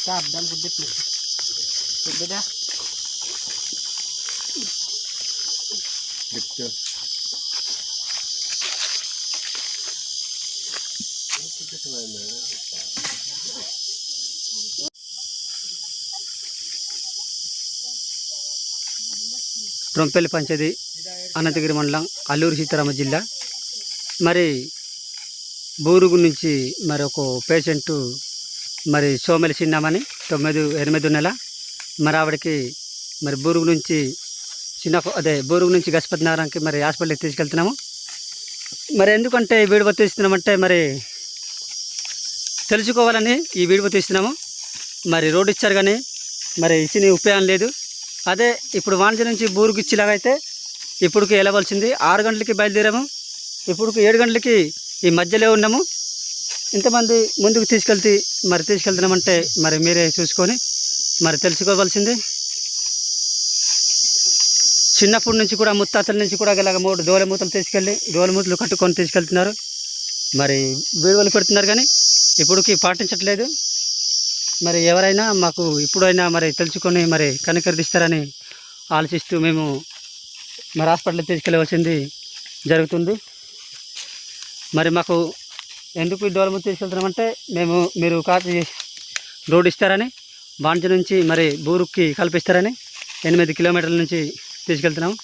Sab dan gudit mo. Gudit na. Dito. రొంపెల్లి పంచది Anantagiri మండలం అల్లూరు సీతారామ జిల్లా మరి బూరుగు నుంచి మరి ఒక పేషెంట్ మరి సోమెలి చిన్నమని తొమ్మిది ఎనిమిది నెల. మరి ఆవిడకి మరి బూరుగు నుంచి చిన్న అదే బూరుగు నుంచి గజపతి నగరానికి మరి హాస్పిటల్కి తీసుకెళ్తున్నాము. మరి ఎందుకంటే ఈ వీడియో తీస్తున్నామంటే మరి తెలుసుకోవాలని ఈ వీడియో తీస్తున్నాము. మరి రోడ్డు ఇచ్చారు కానీ మరి ఇచ్చిన ఉపయోగం లేదు. అదే ఇప్పుడు వాణిజ్య నుంచి బూరుగు ఇచ్చేలాగైతే ఇప్పుడుకి వెళ్ళవలసింది. ఆరు గంటలకి బయలుదేరాము. ఇప్పుడుకి ఏడు గంటలకి ఈ మధ్యలో ఉన్నాము. ఇంతమంది ముందుకు తీసుకెళ్తే మరి తీసుకెళ్తున్నామంటే మరి మీరే చూసుకొని మరి తెలుసుకోవాల్సింది. చిన్నప్పటి నుంచి కూడా ముత్తాతల నుంచి కూడా ఇలాగ మూడు దోలమూతలు తీసుకెళ్ళి దోలమూతలు కట్టుకొని తీసుకెళ్తున్నారు. మరి వీడియోలు పెడుతున్నారు కానీ ఇప్పుడుకి పాటించట్లేదు. మరి ఎవరైనా మాకు ఇప్పుడైనా మరి తెలుసుకొని మరి కనికరిస్తారని ఆలోచిస్తూ మేము మరి హాస్పిటల్కి తీసుకెళ్ళవలసింది జరుగుతుంది. మరి మాకు ఎందుకు ఈ డోలము తీసుకెళ్తున్నామంటే మేము మీరు కాచి రోడ్ ఇస్తారని వాంచి నుంచి మరి బూరుకి కల్పిస్తారని ఎనిమిది కిలోమీటర్ల నుంచి తీసుకెళ్తున్నాము.